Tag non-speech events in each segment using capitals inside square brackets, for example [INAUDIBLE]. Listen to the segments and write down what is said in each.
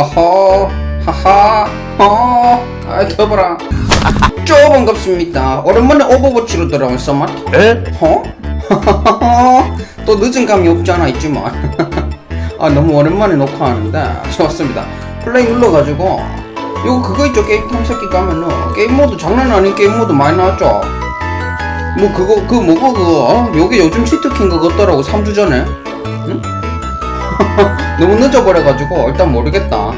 허허 하하 허 아이 더봐라. 쪼 반갑습니다. 오랜만에 오버워치로 돌아온 써맛 에? 어? [LAUGHS] 또 늦은 감이 없잖아 있지만. [LAUGHS] 아 너무 오랜만에 녹화하는데 좋았습니다. 플레이 눌러가지고 이거 그거 있죠 게임 탐색기 가면은. 게임 모드 장난 아닌 게임 모드 많이 나왔죠? 뭐 그거 그 뭐고 그거? 어? 요게 요즘 치트킨 거 같더라고 3주 전에? 응? [LAUGHS] 너무 늦어버려가지고 일단 모르겠다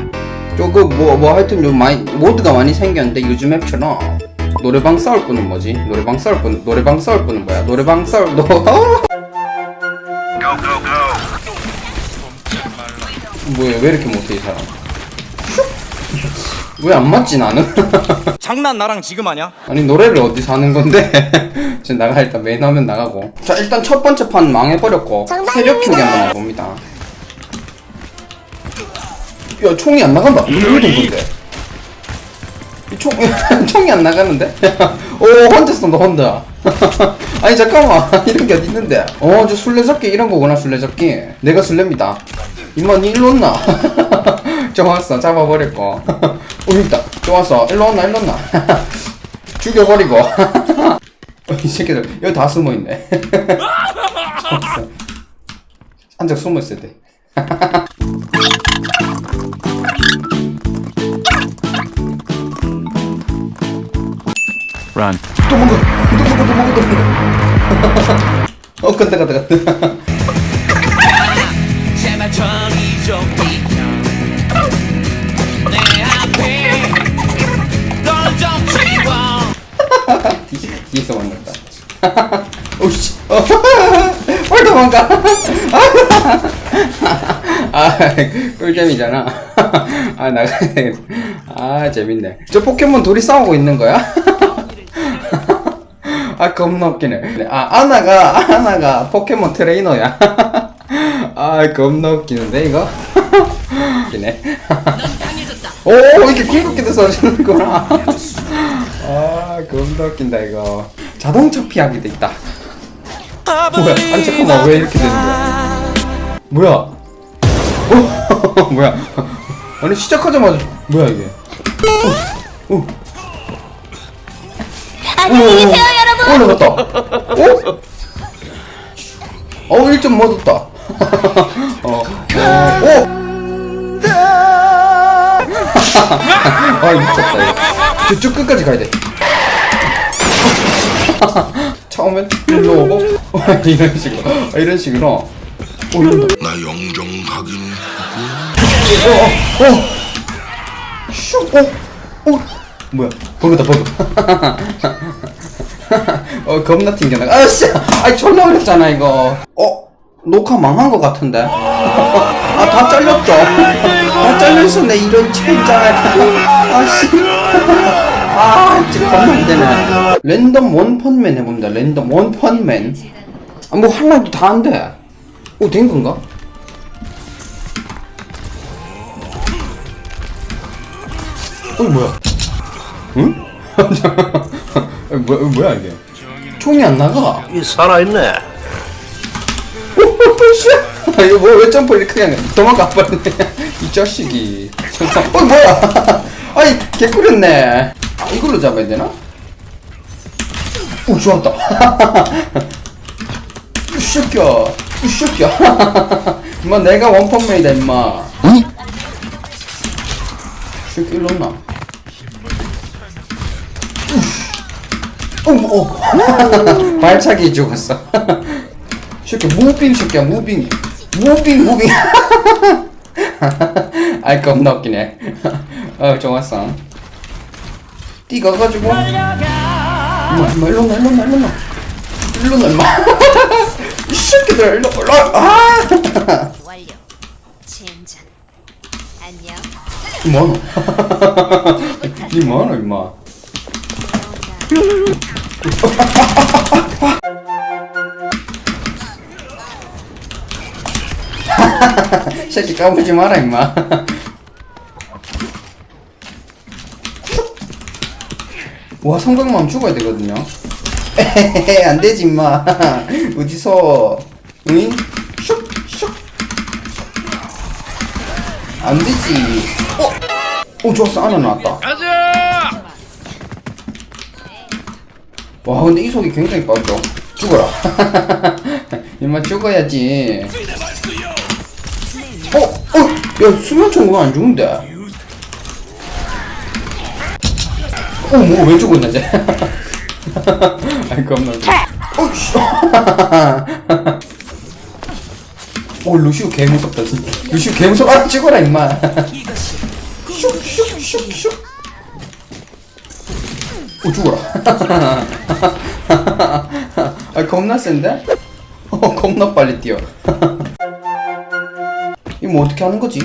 저그뭐뭐 하여튼 좀 많이 모드가 많이 생겼는데 요즘 앱처럼 노래방 싸울 분은 뭐지? 노래방 싸울 분 노래방 싸울 분은 뭐야? 노래방 싸울 너 [LAUGHS] 뭐야 왜 이렇게 못해 이 사람? [LAUGHS] 왜 안 맞지 나는? 장난 나랑 지금 하냐? 아니 노래를 어디서 하는 건데 지금 나가 일단 메인 화면 나가고 자 일단 첫 번째 판 망해버렸고 세력 키우기 한번 해봅니다 야 총이 안 나간다. 이거 왜된 건데 이 총, [LAUGHS] 총이 안 나가는데? [LAUGHS] 오 혼자 쏜다 혼자. [LAUGHS] 아니 잠깐만. 이런 게 어디 있는데? 어저 술래잡기 이런 거구나 술래잡기. 내가 술래입니다. 니 일로 온나? 좋았어. 잡아버릴 거 어, 있다. 좋았어. 일로 온나 일로 온나? 죽여버리고. 어, 이 새끼들 여기 다 숨어 있네. 좋았어. 한적 숨어있어야 Run. 도망가 도망가 도망가 도망가 어 간다 간다 간다. 뒤에서 만났다. [LAUGHS] 오씨. 어, [LAUGHS] 빨리 도망가? [LAUGHS] 아 꿀잼이잖아. 아 나가야 아 재밌네. 저 포켓몬 둘이 싸우고 있는 거야? 아 겁나 웃기네. 아 아나가 아나가 포켓몬 트레이너야. [LAUGHS] 아 겁나 웃기는데 이거? [LAUGHS] 웃기네. [LAUGHS] 오 이렇게 궁극기도 써주는구나. 아 겁나 웃긴다 이거. 자동차 피하기 돼 있다. 뭐야 아니 잠깐만 왜 이렇게 되는 거야? 뭐야? 어? 뭐야? 아니 시작하자마자 뭐야 이게? 어, 어. 안녕히 계세요 여러분 어 나갔다 어? 어 1점 맞았다 어, [LAUGHS] 어, 어. 아 미쳤다 이거 저쪽 끝까지 가야 돼 [LAUGHS] 처음엔 일로 오고 [LAUGHS] 어, 이런 식으로 어, 이런 식으로 어 이런다 나 영정 가긴 어, 어. 슉, 어, 어. 뭐야? 버그다, 버그. [LAUGHS] 어, 겁나 튕겨나가. 아씨! 아이, 졸라 어렵잖아, 이거. 어? 녹화 망한 것 같은데? [LAUGHS] 아, 다 잘렸죠? 다 잘렸었네, 이런 젠장. [LAUGHS] 아씨. 아, 진짜 겁나 안 되네. 랜덤 원펀맨 해봅니다. 랜덤 원펀맨. 아, 뭐, 하나도 다 안 돼. 오, 된 건가? 어 뭐야? 응? 어, 뭐야 뭐야 이게? 총이 안 나가. 이 살아있네. 씨, 이거 뭐왜 점프를 그냥 도망가 버렸네. [LAUGHS] 이 자식이. 잠깐. 어 뭐야? [LAUGHS] 아이 개꿀였네. 아, 이걸로 잡아야 되나? 오 좋았다. [LAUGHS] 이 새끼야. 임마 내가 원펀맨이다 임마. 응? 이 새끼 일로 온나? 어머, 어. 발차기 죽었어. [LAUGHS] 새끼 무빙 새끼야 무빙 무빙 무빙. [LAUGHS] 아이 겁나 웃기네. [LAUGHS] 어 좋았어. 뛰가 가지고. 임마 임마 일로 나 일로 나 일로 나 일로 나 임마. 이 새끼들 일로 일로 아. 완료. 젠장. 안녕. 뭐하노? 니 뭐하노 임마. 새끼 까불지 마라 임마 와 성광만 죽어야 되거든요 [LAUGHS] 에헤헤 안되지 임마 어디서 응? 슉슉 안 되지. 어? 어, 좋았어. 안에 나왔다. 와, 근데 이 속이 굉장히 빠르죠. 죽어라. [LAUGHS] 이만 죽어야지. 어? 어? 야, 그거 안 죽는데? 어, 뭐, 왜 죽었나, 쟤? [LAUGHS] 아이, 겁나. 어, 씨. 오, [LAUGHS] 루시우 개 무섭다, 진짜. 루시우 개 무섭, 아, 찍어라, 임마. 슉슉슉슉. 오, 죽어라. [LAUGHS] 아, 겁나 센데? [LAUGHS] 어, 겁나 빨리 뛰어. [LAUGHS] 이거 뭐 어떻게 하는 거지?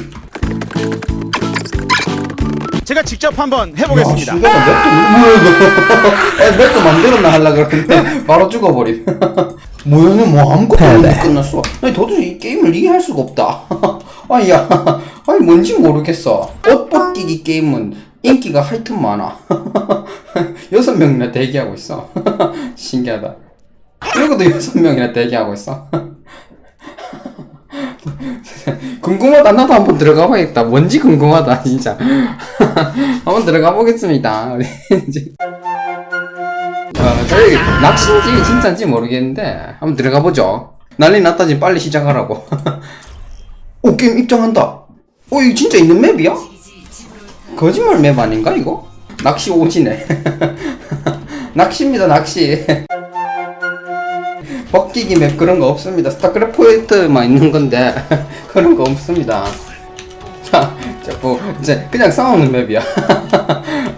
제가 직접 한번 야, 해보겠습니다. 신기하다. 맵도, 뭐야, 이거. 아, 맵도 만들었나 하려고 그랬는데, 바로 죽어버림. 뭐야, 뭐 아무것도 없는데 끝났어. 아니, 도저히 이 게임을 이해할 수가 없다. 아니, 야. 아니, 뭔지 모르겠어. 옷 벗기기 게임은 인기가 하여튼 많아. [LAUGHS] 여섯 명이나 대기하고 있어. [LAUGHS] 신기하다. 그리고도 여섯 명이나 대기하고 있어. [LAUGHS] 궁금하다. 나도 한번 들어가 봐야겠다. 뭔지 궁금하다, 진짜. 한번 들어가 보겠습니다. 어, 낚시인지 진짜인지 모르겠는데 한번 들어가 보죠. 난리 났다지 빨리 시작하라고. 오 게임 입장한다. 오 이거 진짜 있는 맵이야? 거짓말 맵 아닌가 이거? 낚시 오지네. [LAUGHS] 낚시입니다 낚시. [LAUGHS] 벗기기 맵 그런 거 없습니다. 스타크래프트만 있는 건데 [LAUGHS] 그런 거 없습니다. 자, 자꾸 이제 그냥 싸우는 맵이야.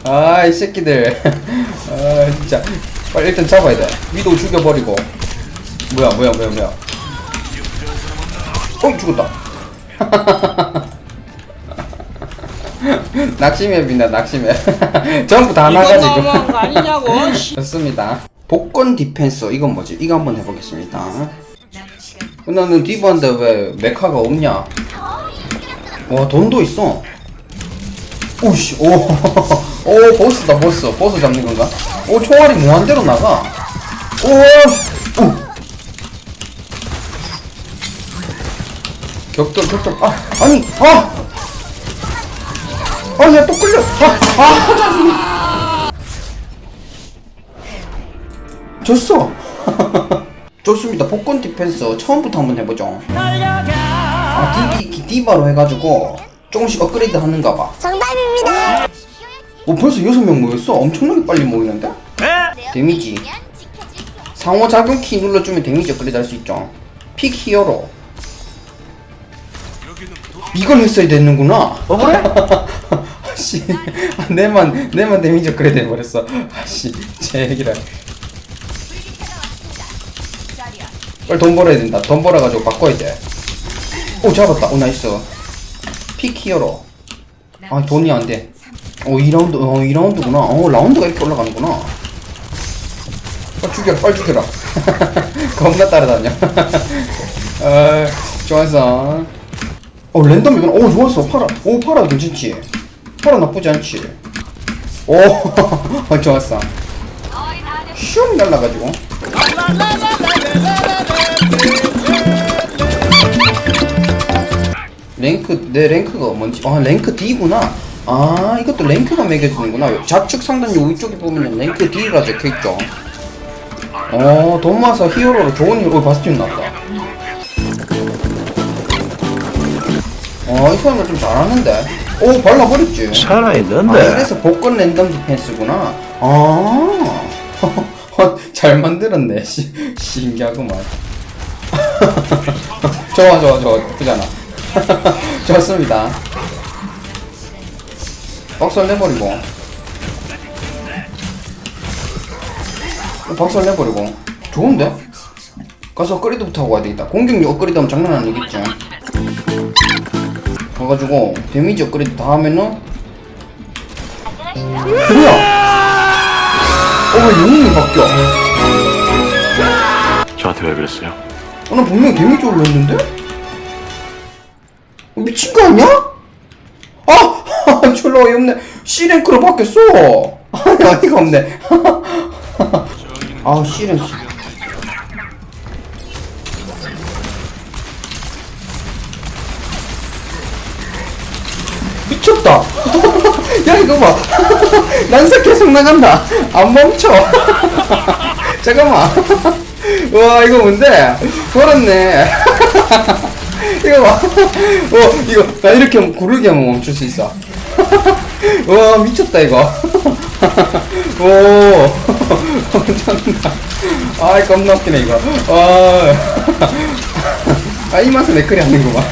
아, 이 새끼들. 아, 진짜. 빨리 일단 잡아야 돼. 위도 죽여버리고. 뭐야, 뭐야, 뭐야, 뭐야. 어, 죽었다. [LAUGHS] 낚시맵이다, 낚시맵. [LAUGHS] 전부 다 나가지고. 너무한 거 아니냐고. [LAUGHS] 좋습니다. 복권 디펜서 이건 뭐지? 이거 한번 해보겠습니다. 나는 디바인데 왜 메카가 없냐? 와 돈도 있어. 오씨 오. 오 보스다 보스 보스 잡는 건가? 오 총알이 무한대로 나가. 오. 오. 격돌 격돌 아 아니 아. 아 야 또 끌려. 아 아. 졌어. [LAUGHS] 좋습니다. 복권 디펜스 처음부터 한번 해보죠. 아, 디, 디, 디바로 해가지고 조금씩 업그레이드 하는가 봐. 정답입니다. 어, 벌써 여섯 명 모였어. 엄청나게 빨리 모이는데? 데미지. 상호 작은 키 눌러주면 데미지 업그레이드 할 수 있죠. 픽 히어로. 이걸 했어야 되는구나. 어, 그래? [LAUGHS] 아씨, 아, [LAUGHS] 내만, 내만 데미지 업그레이드 해버렸어. 아씨, 제 얘기를. 빨리 돈 벌어야 된다. 돈 벌어가지고 바꿔야 돼. 오, 잡았다. 오, 나이스. 픽 히어로. 아, 돈이 안 돼. 어, 2라운드, 어, 2라운드구나. 어, 라운드가 이렇게 올라가는구나. 빨리 죽여라, 빨리 죽여라. [LAUGHS] 겁나 따라다녀. [LAUGHS] 아, 좋았어. 어, 랜덤 이건, 오, 좋았어. 파라. 오, 파라 괜찮지? 파라 나쁘지 않지? 오, 어, [LAUGHS] 좋았어. 슝 날라가지고. 랭크 내 랭크가 뭔지 아 랭크 D구나 아 이것도 랭크가 매겨지는구나 좌측 상단 요 위쪽에 보면 랭크 D라 적혀있죠 어돈 모아서 히어로로 좋은 히어로 어, 바스티온 나왔다 어이 사람은 좀 잘하는데 오 발라버렸지. 살아있는데. 아 이래서 복권 랜덤 디펜스구나. 아. [LAUGHS] 잘 만들었네 시, 신기하구만. [LAUGHS] 좋아 좋아 좋아. 나쁘잖아. [LAUGHS] 좋습니다. 박살 내버리고. 박살 내버리고. 좋은데? 가서 업그레이드부터 하고 와야 되겠다. 공격력 업그레이드 하면 장난 아니겠지 가가지고 데미지 업그레이드 다 하면은 뭐야 어왜 영웅이 바뀌어 저한테 왜 그랬어요? 어, 나 분명히 데미지 올렸는데? 어, 미친 거 아니야? 아! [LAUGHS] 졸라 어이없네. C랭크로 바뀌었어! [LAUGHS] 아니, 어이가 없네. [LAUGHS] 아, C랭크. 미쳤다. [LAUGHS] 야 이거 봐. 난사 계속 나간다. 안 멈춰. [LAUGHS] 잠깐만. [LAUGHS] 와 이거 뭔데? 돌았네. 이거 봐. 어, 이거 나 이렇게 구르기 하면 멈출 수 있어. 와 미쳤다 이거. 오. 엄청나 아이 겁나 웃기네 이거. 아이 맛에 맥클이 하는구만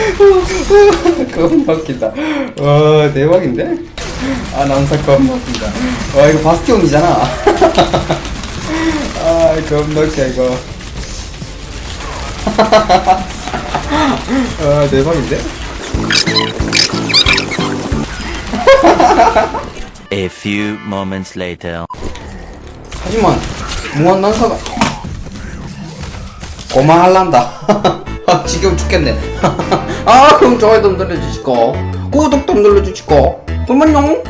[LAUGHS] 겁나 웃긴다. 와 대박인데? 아 남사 겁나 웃긴다. 와 이거 바스티온이잖아. [LAUGHS] 아 겁나 웃겨 이거. [LAUGHS] 아 대박인데? A few moments later. 하지만 무한 난사가 고마할란다 아 지겨워 죽겠네. [LAUGHS] 아 그럼 좋아요 좀 눌러주시고 구독 좀 눌러주시고 그러면요